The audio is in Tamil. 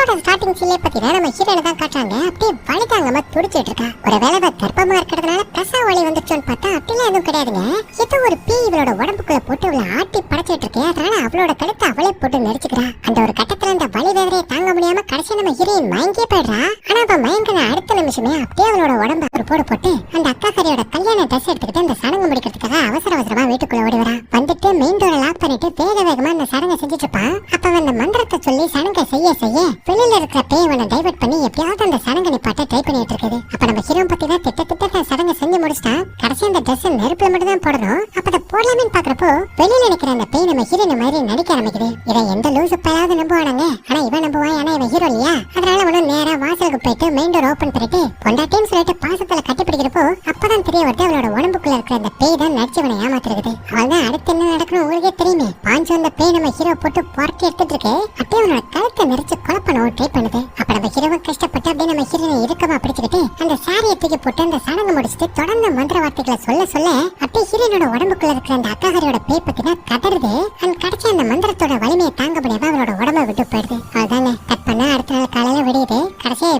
படத்தோட ஸ்டார்டிங் சீலே பாத்தீங்கன்னா நம்ம ஹீரோயினை தான் காட்டுறாங்க. அப்படியே வலிதாங்கம்மா துடிச்சிட்டு இருக்கா ஒரு வேலை கர்ப்பமா இருக்கிறதுனால பிரசவ வலி வந்துருச்சோன்னு பார்த்தா அப்படிலாம் எதுவும் கிடையாதுங்க. ஏதோ ஒரு பீ இவளோட உடம்புக்குள்ள போட்டு இவளை ஆட்டி படைச்சிட்டு இருக்கேன் அதனால அவளோட கழுத்தை அவளே போட்டு நடிச்சுக்கிறா அந்த ஒரு கட்டத்துல அந்த வலி வேதனையை தாங்க முடியாம கடைசி நம்ம ஹீரோயின் மயங்கே போயிடுறா. ஆனா அவ மயங்கின அடுத்த நிமிஷமே அப்படியே அவளோட உடம்பு ஒரு போடு போட்டு அந்த அக்கா கரியோட கல்யாண ட்ரெஸ் எடுத்துக்கிட்டு அந்த சடங்கு முடிக்கிறதுக்காக அவசர அவசரமா வீட்டுக்குள்ள ஓடி வரா. வந்துட்டு மெயின் டோரை லாக் பண்ணிட்டு வேக வேகமா அந்த சடங்கை செஞ்சுட்டு இருப்பான் அப்ப அந்த மந்திரத்தை சொல்லி சடங்கை செய்ய செய்ய வெளியில இருக்கிற பேய் அவனை டைவர்ட் பண்ணி எப்படியாவது அந்த சடங்கை நிப்பாட்ட ட்ரை பண்ணிட்டு இருக்குது. அப்ப நம்ம ஹீரோ பத்தி தான் திட்ட திட்ட அந்த சடங்கை செஞ்சு முடிச்சிட்டான் கடைசி அந்த ட்ரெஸ் நெருப்புல மட்டும் தான் போடணும். அப்ப அதை போடலாமேன்னு பாக்குறப்போ வெளியில நிக்கிற அந்த பேய் நம்ம ஹீரோயின் மாதிரி நடிக்க ஆரம்பிக்குது. இதை எந்த லூசு பையாவது நம்புவானாங்க. ஆனா இவன் நம்புவான் ஏன்னா இவன் ஹீரோ இல்லையா? அதனால அவனும் நேரா வாசலுக்கு போயிட்டு மெயின் டோர் ஓபன் பண்ணிட்டு பொண்டாட்டின்னு சொல்லிட்டு பாசத்துல கட்டி பிடிக்கிறப்போ அப்பதான் தெரிய வருது அவளோட உடம்புக்குள்ள இருக்கிற அந்த பேய் தான் நடிச்சவனை ஏமாத்துறது. அவள் தான் அடுத்து என்ன நடக்கணும் உங்களுக்கே தெரியுமே. பாஞ்சு வந்த பேய் நம்ம ஹீரோ போட்டு புரட்டி எடுத்துட்டு இருக்கு. அப்படியே அவனோட கழுத்தை நெரிச்சு கொலை ட்ரை பண்ணுது. அப்ப நம்ம ஹீரோவை கஷ்டப்பட்டு அப்படியே நம்ம ஹீரோனை இறுக்கமா பிடிச்சுக்கிட்டு அந்த சாரியை தூக்கி போட்டு அந்த சடங்கு முடிச்சுட்டு தொடர்ந்து மந்திர வார்த்தைகளை சொல்ல சொல்ல அப்படியே ஹீரோனோட உடம்புக்குள்ள இருக்கிற அந்த அக்காஹரியோட பேய் பத்தினா கதறுது. அண்ட் கிடைச்ச அந்த மந்திரத்தோட வலிமையை தாங்க முடியாம அவனோட உடம்ப விட்டு போயிடுது. அதுதானே கட் பண்ணா அடுத்த நாள் காலையில விடியுது. கடைசியா